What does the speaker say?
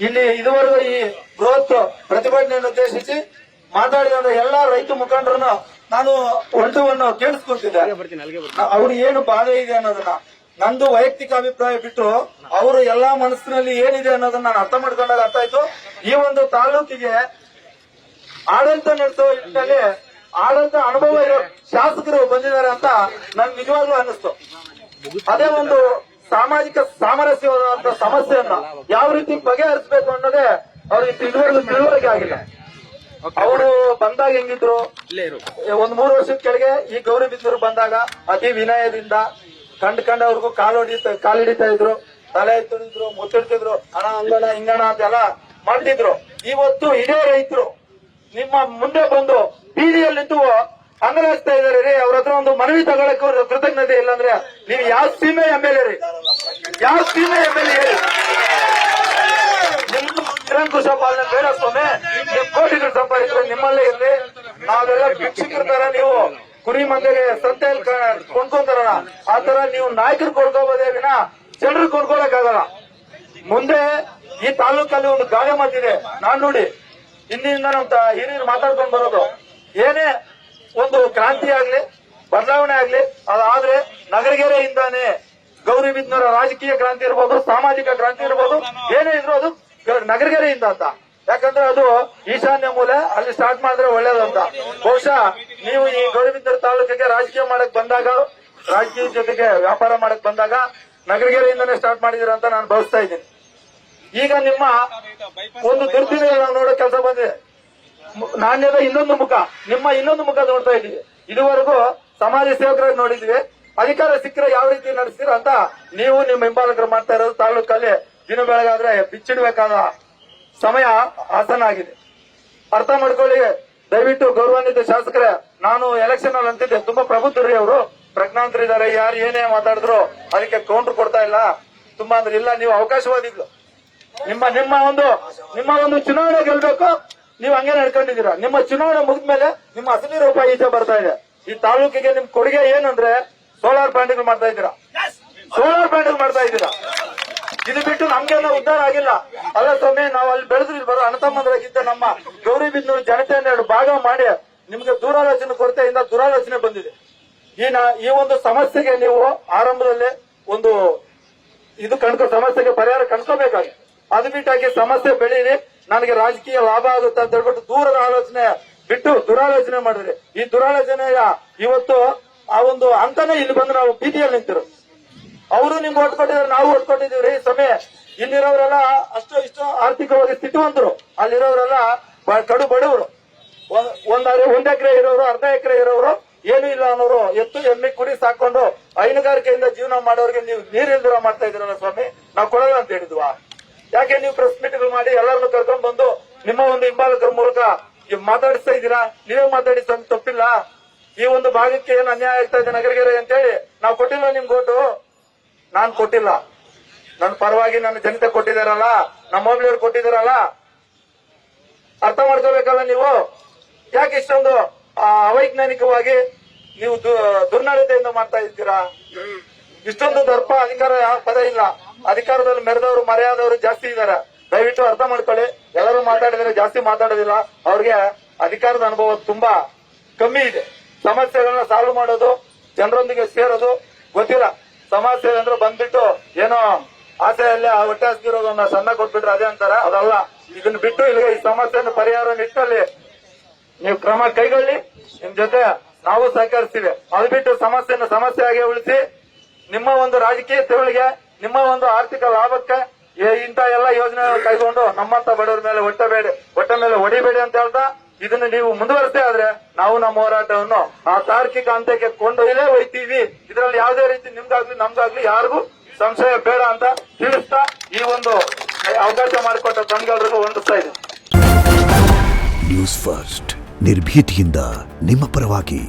ಇಲ್ಲಿ ಇದುವರೆಗೂ ಈ ಬೃಹತ್ ಪ್ರತಿಭಟನೆಯನ್ನು ಉದ್ದೇಶಿಸಿ ಮಾತಾಡಿದ ಎಲ್ಲಾ ರೈತ ಮುಖಂಡರನ್ನು ನಾನು ಒಳ್ಟವನ್ನು ಕೇಳಿಸ್ಕೊಂತಿದ್ದೆ ಅವ್ರಿಗೆ ಏನು ಬಾಧೆ ಇದೆ ಅನ್ನೋದನ್ನ. ನಂದು ವೈಯಕ್ತಿಕ ಅಭಿಪ್ರಾಯ ಬಿಟ್ಟು ಅವರು ಎಲ್ಲಾ ಮನಸ್ಸಿನಲ್ಲಿ ಏನಿದೆ ಅನ್ನೋದನ್ನ ನಾನು ಅರ್ಥ ಮಾಡ್ಕೊಂಡಾಗ ಅರ್ಥ ಆಯ್ತು. ಈ ಒಂದು ತಾಲೂಕಿಗೆ ಆಡಳಿತ ನಡೆಸೋ ನಿಟ್ಟಿನಲ್ಲಿ ಆಡಳಿತ ಅನುಭವ ಇರೋ ಶಾಸಕರು ಬಂದಿದ್ದಾರೆ ಅಂತ ನನ್ಗೆ ನಿಜವಾಗ್ಲೂ ಅನ್ನಿಸ್ತು. ಅದೇ ಒಂದು ಸಾಮಾಜಿಕ ಸಾಮರಸ್ಯವಾದಂತ ಸಮಸ್ಯೆಯನ್ನ ಯಾವ ರೀತಿ ಬಗೆಹರಿಸಬೇಕು ಅನ್ನೋದೇ ಅವ್ರಿಗೆ ತಿಳುವಳಿಕೆ ತಿಳುವಳಿಕೆ ಆಗಿಲ್ಲ. ಅವರು ಬಂದಾಗ ಹೆಂಗಿದ್ರು? ಒಂದ್ ಮೂರು ವರ್ಷದ ಕೆಳಗೆ ಈ ಗೌರಿ ಬಿದ್ದೂರು ಬಂದಾಗ ಅತಿ ವಿನಯದಿಂದ ಕಂಡ್ ಕಂಡವ್ರಿಗೂ ಕಾಲು ಹೊಡಿತ ಕಾಲು ಹಿಡಿತಾ ಇದ್ರು. ತಲೆ ಎತ್ತಿದ್ರು ಮುತ್ತಿಡ್ತಿದ್ರು. ಹಣ ಅಂಗಣ ಹಿಂಗಣ ಅಂತೆಲ್ಲ ಮಾಡ್ತಿದ್ರು. ಇವತ್ತು ಇದೇ ರೈತರು ನಿಮ್ಮ ಮುಂದೆ ಬಂದು ಬೀದಿಯಲ್ಲಿದ್ದು ಅಂಗಲಾಗ್ತಾ ಇದಾರೆ ರೀ, ಅವ್ರ ಹತ್ರ ಒಂದು ಮನವಿ ತಗೊಳಕ್ ಅವ್ರ ಕೃತಜ್ಞತೆ ಇಲ್ಲಾಂದ್ರೆ ನೀವು ಯಾವ ಸೀಮೆ ಎಂ ಎಲ್ ಎ ರೀ? ಯಾವ ಸೀಮೆ ಎಂ ಎಲ್ ಎ ನಿರಂಕುಶ ಪಾಲನೆ ಬೇಡ ಸ್ವಾಮಿ ನಿಮ್ ಕೋಟಿಗಳು ಸಂಪಾದಿಸಿದ್ರೆ ನಿಮ್ಮಲ್ಲೇ ಇರ್ಲಿ. ನಾವೆಲ್ಲ ಭಿಕ್ಷಕರ ನೀವು, ಕುರಿ ಮಂದಿಗೆ ಸಂತೆಯಲ್ಲಿ ಕೊಂಡ್ಕೊಂತಾರಲ್ಲ, ಆ ನೀವು ನಾಯಕರು ಕೊಂಡ್ಕೋಬೋದೇ ವಿನ ಜನರು ಕೊಂಡ್ಕೊಳಕ್ ಮುಂದೆ ಈ ತಾಲೂಕಲ್ಲಿ ಒಂದು ಗಾಯ ಮಾತಿದೆ ನಾನ್ ನೋಡಿ, ಹಿಂದಿನಿಂದ ನಮ್ ತ- ಹಿರಿಯರು ಮಾತಾಡ್ಕೊಂಡ್ ಬರೋದು. ಏನೇ ಒಂದು ಕ್ರಾಂತಿ ಆಗ್ಲಿ, ಬದಲಾವಣೆ ಆಗ್ಲಿ ಅದಾದ್ರೆ ನಗರಗೆರೆಯಿಂದಾನೆ ಗೌರಿಬಿದ್ನೂರ ರಾಜಕೀಯ ಕ್ರಾಂತಿ ಇರ್ಬೋದು, ಸಾಮಾಜಿಕ ಕ್ರಾಂತಿ ಇರ್ಬೋದು, ಏನೇ ಇದ್ರು ಅದು ನಗರಗೆರೆಯಿಂದ ಅಂತ. ಯಾಕಂದ್ರೆ ಅದು ಈಶಾನ್ಯ ಮೂಲೆ, ಅಲ್ಲಿ ಸ್ಟಾರ್ಟ್ ಮಾಡಿದ್ರೆ ಒಳ್ಳೇದಂತ. ಬಹುಶಃ ನೀವು ಈ ಗೌರಿಬಿದ್ನೂರು ತಾಲೂಕಿಗೆ ರಾಜಕೀಯ ಮಾಡಕ್ ಬಂದಾಗ ರಾಜಕೀಯ ಜೊತೆಗೆ ವ್ಯಾಪಾರ ಮಾಡಕ್ ಬಂದಾಗ ನಗರಗೆರೆಯಿಂದನೇ ಸ್ಟಾರ್ಟ್ ಮಾಡಿದಿರ ಅಂತ ನಾನು ಭಾವಿಸ್ತಾ ಇದ್ದೀನಿ. ಈಗ ನಿಮ್ಮ ಒಂದು ದುರ್ದಿನ ನಾವು ನೋಡೋ ಕೆಲಸ ಬಂದಿದೆ. ನಾಣ್ಯದ ಇನ್ನೊಂದು ಮುಖ, ನಿಮ್ಮ ಇನ್ನೊಂದು ಮುಖ ನೋಡ್ತಾ ಇದ್ದೀವಿ. ಇದುವರೆಗೂ ಸಮಾಜ ಸೇವಕರಾಗಿ ನೋಡಿದ್ವಿ. ಅಧಿಕಾರ ಸಿಕ್ಕರೆ ಯಾವ ರೀತಿ ನಡೆಸ್ತೀರ ಅಂತ ನೀವು ನಿಮ್ಮ ಹಿಂಬಾಲಕರು ಮಾಡ್ತಾ ಇರೋದು ತಾಲೂಕಲ್ಲಿ. ದಿನ ಬೆಳಗಾದ್ರೆ ಬಿಚ್ಚಿಡ್ಬೇಕಾದ ಸಮಯ ಆಸನ ಆಗಿದೆ. ಅರ್ಥ ಮಾಡ್ಕೊಳ್ಳಿ. ದಯವಿಟ್ಟು ಗೌರವಾನ್ವಿತ ಶಾಸಕರೇ, ನಾನು ಎಲೆಕ್ಷನ್ ಅಲ್ಲಿ ಅಂತಿದ್ದೆ. ತುಂಬಾ ಪ್ರಬುದ್ಧರಿ ಅವರು. ಪ್ರಜ್ಞಾಂತರಿದ್ದಾರೆ ಯಾರು ಏನೇ ಮಾತಾಡಿದ್ರು ಅದಕ್ಕೆ ಕೌಂಟರ್ ಕೊಡ್ತಾ ಇಲ್ಲ. ತುಂಬಾ ಅಂದ್ರೆ ಇಲ್ಲ, ನೀವು ಅವಕಾಶವಾದಿದ್ಲು ನಿಮ್ಮ ನಿಮ್ಮ ಒಂದು ನಿಮ್ಮ ಒಂದು ಚುನಾವಣೆ ಗೆಲ್ಬೇಕು. ನೀವು ಹಂಗೆ ನಡ್ಕೊಂಡಿದ್ದೀರಾ? ನಿಮ್ಮ ಚುನಾವಣೆ ಮುಗಿದ್ಮೇಲೆ ನಿಮ್ಮ ಅಸಲಿ ರೂಪ ಈಚೆ ಬರ್ತಾ ಇದೆ. ಈ ತಾಲೂಕಿಗೆ ನಿಮ್ ಕೊಡುಗೆ ಏನಂದ್ರೆ ಸೋಲಾರ್ ಪ್ಲಾಂಟ್ಗಳು ಮಾಡ್ತಾ ಇದ್ದೀರಾ? ಸೋಲಾರ್ ಪ್ಲಾಂಟ್ಗಳು ಮಾಡ್ತಾ ಇದ್ದೀರಾ? ಇದು ಬಿಟ್ಟು ನಮ್ಗೆಲ್ಲ ಉದ್ದಾರ ಆಗಿಲ್ಲ. ಅಲ್ಲ ಸ್ವಾಮಿ ನಾವು ಅಲ್ಲಿ ಬೆಳೆದ್ರಿ ಬರೋ ಅಣ್ಣತಮ್ಮಂದ್ರಾಗಿದ್ದ ನಮ್ಮ ಗೌರಿಬಿದ್ನೂರು ಜನತೆಯನ್ನ ಎರಡು ಭಾಗ ಮಾಡಿ ನಿಮ್ಗೆ ದೂರಾಲೋಚನೆ ಕೊರತೆಯಿಂದ ದುರಾಲೋಚನೆ ಬಂದಿದೆ. ಈ ಈ ಒಂದು ಸಮಸ್ಯೆಗೆ ನೀವು ಆರಂಭದಲ್ಲಿ ಒಂದು ಇದು ಕಣ್ಕೊ ಸಮಸ್ಯೆಗೆ ಪರಿಹಾರ ಕಂಡ್ಕೋಬೇಕಾಗಿ ಅದು ಬಿಟ್ಟಾಗಿ ಸಮಸ್ಯೆ ಬೆಳೀರಿ. ನನಗೆ ರಾಜಕೀಯ ಲಾಭ ಆಗುತ್ತೆ ಅಂತ ಹೇಳ್ಬಿಟ್ಟು ದೂರದ ಆಲೋಚನೆ ಬಿಟ್ಟು ದುರಾಲೋಚನೆ ಮಾಡಿದ್ರಿ, ಈ ದುರಾಲೋಚನೆಯ ಇವತ್ತು ಆ ಒಂದು ಅಂತನೇ ಇಲ್ಲಿ ಬಂದು ನಾವು ಬೀದಿಯಲ್ಲಿ ನಿಂತರು ಅವರು ನಿಮ್ಗೆ ಓಟ್ ನಾವು ಓಟ್ ಈ ಸಮಯ ಇಲ್ಲಿರೋರೆಲ್ಲ ಅಷ್ಟು ಇಷ್ಟು ಆರ್ಥಿಕವಾಗಿ ಸ್ಥಿತಿವಂತರು. ಅಲ್ಲಿರೋರೆಲ್ಲ ಕಡು ಬಡವರು. ಒಂದ್ ಒಂದ್ ಎಕರೆ ಇರೋರು, ಅರ್ಧ ಎಕರೆ ಇರೋರು, ಏನು ಇಲ್ಲ ಅನ್ನೋರು ಎತ್ತು, ಎಮ್ಮೆ, ಕುರಿ ಸಾಕೊಂಡು ಹೈನುಗಾರಿಕೆಯಿಂದ ಜೀವನ ಮಾಡೋರಿಗೆ ನೀವು ನೀರಿಲ್ದಿರ ಮಾಡ್ತಾ ಇದ್ರಲ್ಲ ಸ್ವಾಮಿ? ನಾವು ಕೊಡಲ್ಲ ಅಂತ ಹೇಳಿದ್ವಾ? ಯಾಕೆ ನೀವು ಪ್ರೆಸ್ ಮೀಟಿಂಗ್ ಮಾಡಿ ಎಲ್ಲರನ್ನು ಕರ್ಕೊಂಡು ಬಂದು ನಿಮ್ಮ ಒಂದು ಹಿಂಬಾಲಕರ ಮೂಲಕ ಮಾತಾಡಿಸ್ತಾ ಇದ್ದೀರಾ? ನೀವೇ ಮಾತಾಡಿ ತಪ್ಪಿಲ್ಲ. ಈ ಒಂದು ಭಾಗಕ್ಕೆ ಏನು ಅನ್ಯಾಯ ಆಗ್ತಾ ಇದೆ ನಗರಗೆರೆ ಅಂತೇಳಿ ನಾವು ಕೊಟ್ಟಿಲ್ಲ ನಿಮ್ ಓಟು ನಾನ್ ಕೊಟ್ಟಿಲ್ಲ. ನನ್ನ ಪರವಾಗಿ ನನ್ನ ಜನತೆ ಕೊಟ್ಟಿದಾರಲ್ಲ, ನಮ್ಮ ಹೋಬ್ಳಿಯವ್ರು ಕೊಟ್ಟಿದಾರಲ್ಲ. ಅರ್ಥ ಮಾಡ್ಕೋಬೇಕಲ್ಲ ನೀವು? ಯಾಕೆ ಇಷ್ಟೊಂದು ಅವೈಜ್ಞಾನಿಕವಾಗಿ ನೀವು ದುರ್ನಡತೆಯಿಂದ ಮಾಡ್ತಾ ಇದ್ದೀರಾ? ಇಷ್ಟೊಂದು ದರ್ಪ ಅಧಿಕಾರ ಯಾವ ಪದ ಇಲ್ಲ. ಅಧಿಕಾರದಲ್ಲಿ ಮೆರೆದವರು, ಮರೆಯಾದವರು ಜಾಸ್ತಿ ಇದ್ದಾರೆ. ದಯವಿಟ್ಟು ಅರ್ಥ ಮಾಡ್ಕೊಳ್ಳಿ. ಎಲ್ಲರೂ ಮಾತಾಡಿದ್ರೆ ಜಾಸ್ತಿ ಮಾತಾಡೋದಿಲ್ಲ. ಅವ್ರಿಗೆ ಅಧಿಕಾರದ ಅನುಭವ ತುಂಬಾ ಕಮ್ಮಿ ಇದೆ. ಸಮಸ್ಯೆಗಳನ್ನ ಸಾಲ್ವ್ ಮಾಡೋದು, ಜನರೊಂದಿಗೆ ಸೇರೋದು ಗೊತ್ತಿಲ್ಲ. ಸಮಸ್ಯೆ ಅಂದ್ರೆ ಬಂದ್ಬಿಟ್ಟು ಏನೋ ಆಸೆಯಲ್ಲಿ ಆ ಹೊಟ್ಟೆ ಹಾಕಿರೋದನ್ನ ಸಣ್ಣ ಕೊಟ್ಬಿಟ್ರೆ ಅದೇ ಅಂತಾರೆ. ಅದಲ್ಲ. ಇದನ್ನ ಬಿಟ್ಟು ಇಲ್ಲಿ ಈ ಸಮಸ್ಯೆಯನ್ನು ಪರಿಹಾರ ನಿಟ್ಟಲ್ಲಿ ನೀವು ಕ್ರಮ ಕೈಗೊಳ್ಳಿ. ನಿಮ್ ಜೊತೆ ನಾವು ಸಹಕರಿಸ್ತೀವಿ. ಅದು ಬಿಟ್ಟು ಸಮಸ್ಯೆಯನ್ನು ಸಮಸ್ಯೆಯಾಗಿ ಉಳಿಸಿ ನಿಮ್ಮ ಒಂದು ರಾಜಕೀಯ ತೆವಳಿಗೆ ನಿಮ್ಮ ಒಂದು ಆರ್ಥಿಕ ಲಾಭಕ್ಕೆ ಇಂತ ಎಲ್ಲ ಯೋಜನೆ ಕೈಗೊಂಡು ನಮ್ಮಂತ ಬಡವರ ಮೇಲೆ ಒಟ್ಟಬೇಡಿ ಒಟ್ಟ ಮೇಲೆ ಹೊಡಿಬೇಡಿ ಅಂತ ಹೇಳ್ತಾ ಇದನ್ನು ನೀವು ಮುಂದುವರೆತೆ ಆದ್ರೆ ನಾವು ನಮ್ಮ ಹೋರಾಟವನ್ನು ಆ ತಾರ್ಕಿಕ ಹಂತಕ್ಕೆ ಕೊಂಡೊಯ್ಯಲೇ ಹೋಯ್ತೀವಿ ಇದರಲ್ಲಿ ಯಾವುದೇ ರೀತಿ ನಿಮ್ಗಾಗ್ಲಿ ನಮ್ಗಾಗ್ಲಿ ಯಾರಿಗೂ ಸಂಶಯ ಬೇಡ ಅಂತ ತಿಳಿಸ್ತಾ ಈ ಒಂದು ಅವಕಾಶ ಮಾಡಿಕೊಟ್ಟ ತಮ್ಗೆಲ್ರಿಗೂ ವಂದಿಸ್ತಾ ಇದೆ ನ್ಯೂಸ್ ಫಸ್ಟ್ ನಿರ್ಭೀತಿಯಿಂದ ನಿಮ್ಮ ಪರವಾಗಿ.